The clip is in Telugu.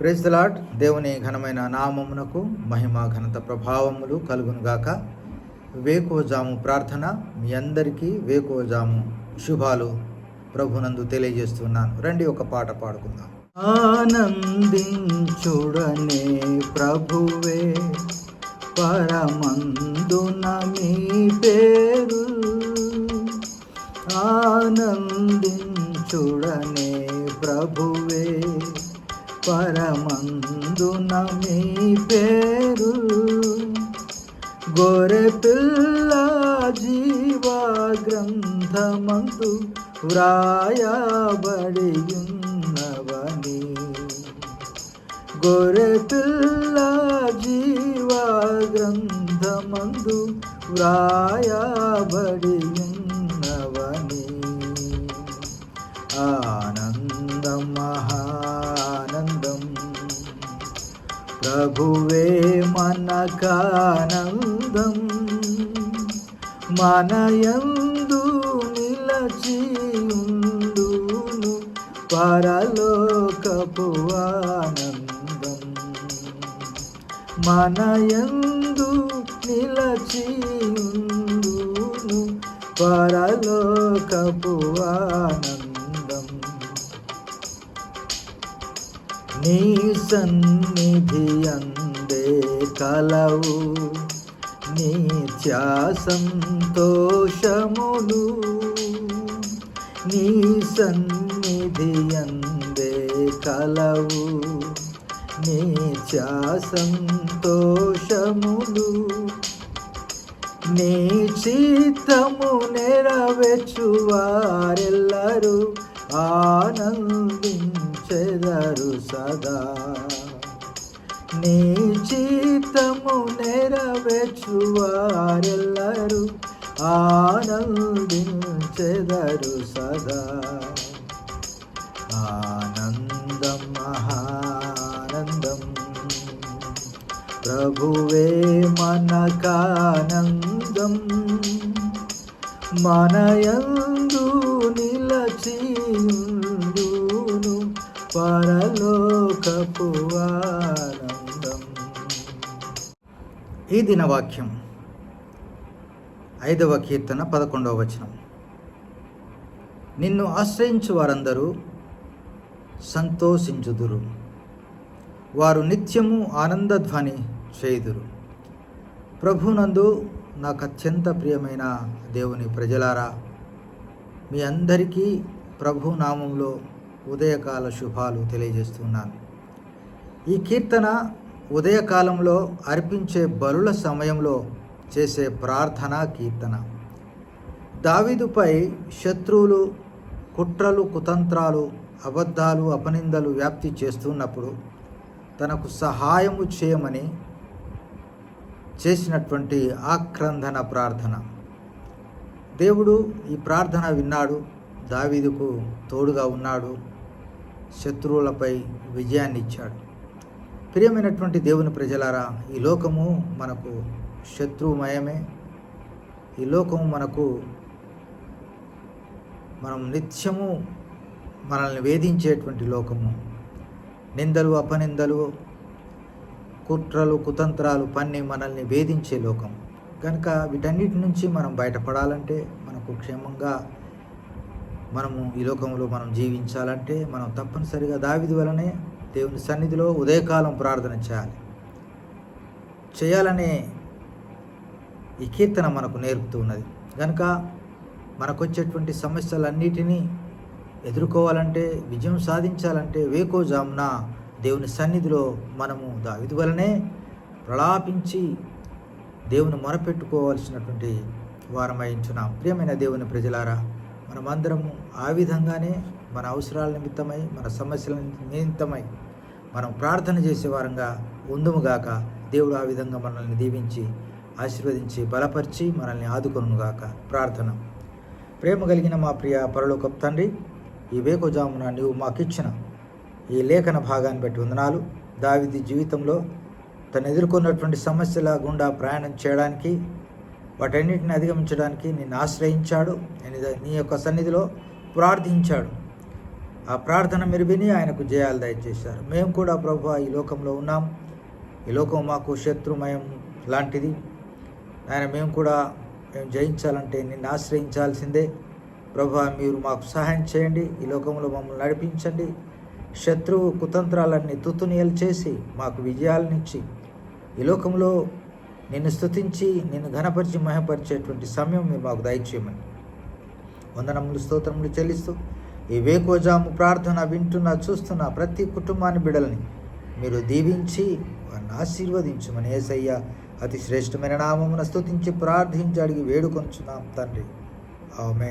ప్రైజ్ ద దేవుని ఘనమైన నామమునకు మహిమ ఘనత ప్రభావములు కలుగునుగాక. వేకోజాము ప్రార్థన మీ అందరికీ వేకోజాము శుభాలు ప్రభునందు తెలియజేస్తున్నాను. రండి ఒక పాట పాడుకుందాం. ఆనందించుడనే ప్రభువే పరమందున మీ పే నీ పేరు. గొర్రె పిల్ల జీవా గ్రంథమందు వ్రాయబడి ఉన్నవని గొర్రె పిల్ల జీవా గ్రంథమందు వ్రాయబడి ప్రభువే మనకానందం. మనయందు నిలచియుండును పరలోకపు ఆనందం. మనయందు నిలచియుండును పరలోకపు ఆనందం. నీ సన్నిధి అందే కలవు. నిత్యా సంతోషములు నీ సన్నిధి అందే కలవు. నిత్యా సంతోషములు నీ చిత్తము నెరవేర్చువారెల్లరూ ఆనందించెదరు సదా. నీ చిత్తము నెరవేర్చువారెల్లరూ ఆనందించెదరు సదా. ఆనందం మహానందం ప్రభువే మనకానందం. మనయందు నీ నిలచియుండును పరలోకపు ఆనందం. ఈ దినవాక్యం ఐదవ కీర్తన పదకొండవ వచనం. నిన్ను ఆశ్రయించు వారందరూ సంతోషించుదురు. వారు నిత్యము ఆనందధ్వని చేయుదురు. ప్రభునందు నాకు అత్యంత ప్రియమైన దేవుని ప్రజలారా మీ అందరికీ ప్రభు నామంలో ఉదయకాల శుభాలు తెలియజేస్తున్నాను. ఈ కీర్తన ఉదయకాలంలో అర్పించే బలుల సమయంలో చేసే ప్రార్థన కీర్తన. దావీదుపై శత్రువులు కుట్రలు కుతంత్రాలు అబద్ధాలు అపనిందలు వ్యాప్తి చేస్తున్నప్పుడు తనకు సహాయము చేయమని చేసినటువంటి ఆక్రందన ప్రార్థన. దేవుడు ఈ ప్రార్థన విన్నాడు. దావీదుకు తోడుగా ఉన్నాడు. శత్రువులపై విజయాన్ని ఇచ్చాడు ప్రియమైనటువంటి దేవుని ప్రజలారా ఈ లోకము మనకు శత్రుమయమే ఈ లోకము మనకు మనం నిత్యము మనల్ని వేధించేటువంటి లోకము. నిందలు అపనిందలు కుట్రలు కుతంత్రాలు పన్ని మనల్ని వేధించే లోకం కనుక వీటన్నిటి నుంచి మనం బయటపడాలంటే మనకు క్షేమంగా మనము ఈ లోకంలో మనం జీవించాలంటే మనం తప్పనిసరిగా దావిది వలనే దేవుని సన్నిధిలో ఉదయకాలం ప్రార్థన చేయాలి. చేయాలనే ఈ కీర్తన మనకు నేర్పుతూ ఉన్నది. కనుక మనకొచ్చేటువంటి సమస్యలన్నిటినీ ఎదుర్కోవాలంటే విజయం సాధించాలంటే వేకోజామున దేవుని సన్నిధిలో మనము దావిది వలనే ప్రలాపించి దేవుని మొరపెట్టుకోవాల్సినటువంటి వారమై ఉంచున్నాం. ప్రియమైన దేవుని ప్రజలారా మనమందరము ఆ విధంగానే మన అవసరాల నిమిత్తమై మన సమస్యల నిమిత్తమై మనం ప్రార్థన చేసే వారంగా ఉందుముగాక దేవుడు ఆ విధంగా మనల్ని దీవించి ఆశీర్వదించి బలపరిచి మనల్ని ఆదుకొనుగాక ప్రార్థన. ప్రేమ కలిగిన మా ప్రియ పరలోకపు తండ్రి ఈ వేకోజామున నీవు మాకిచ్చిన ఈ లేఖన భాగాన్ని బట్టి వందనాలు. దావిది జీవితంలో తను ఎదుర్కొన్నటువంటి సమస్యల గుండా ప్రయాణం చేయడానికి వాటన్నిటిని అధిగమించడానికి నిన్ను ఆశ్రయించాడు. నీ- యొక్క సన్నిధిలో ప్రార్థించాడు. ఆ ప్రార్థన మీరు విని ఆయనకు జయాలు దయచేశారు. మేము కూడా ప్రభు ఈ లోకంలో ఉన్నాం. ఈ లోకం మాకు శత్రుమయం లాంటిది. ఆయన మేము కూడా మేము జయించాలంటే నిన్ను ఆశ్రయించాల్సిందే. ప్రభు మీరు మాకు సహాయం చేయండి. ఈ లోకంలో మమ్మల్ని నడిపించండి. శత్రువు కుతంత్రాలన్నీ తుత్తునియలు చేసి మాకు విజయాలనిచ్చి ఈ లోకంలో నిన్ను స్తుతించి నిన్ను ఘనపరిచి మహపరిచేటువంటి సమయం మీరు మాకు దయచేయమని. వందనములు స్తోత్రములు చెల్లిస్తూ ఈ వేకోజాము ప్రార్థన వింటున్న చూస్తున్న ప్రతి కుటుంబాన్ని బిడలని మీరు దీవించి వారిని ఆశీర్వదించమని ఏసయ్య అతి శ్రేష్టమైన నామమున స్థుతించి ప్రార్థించి అడిగి వేడుకొంచున్నాం తండ్రి. ఆమె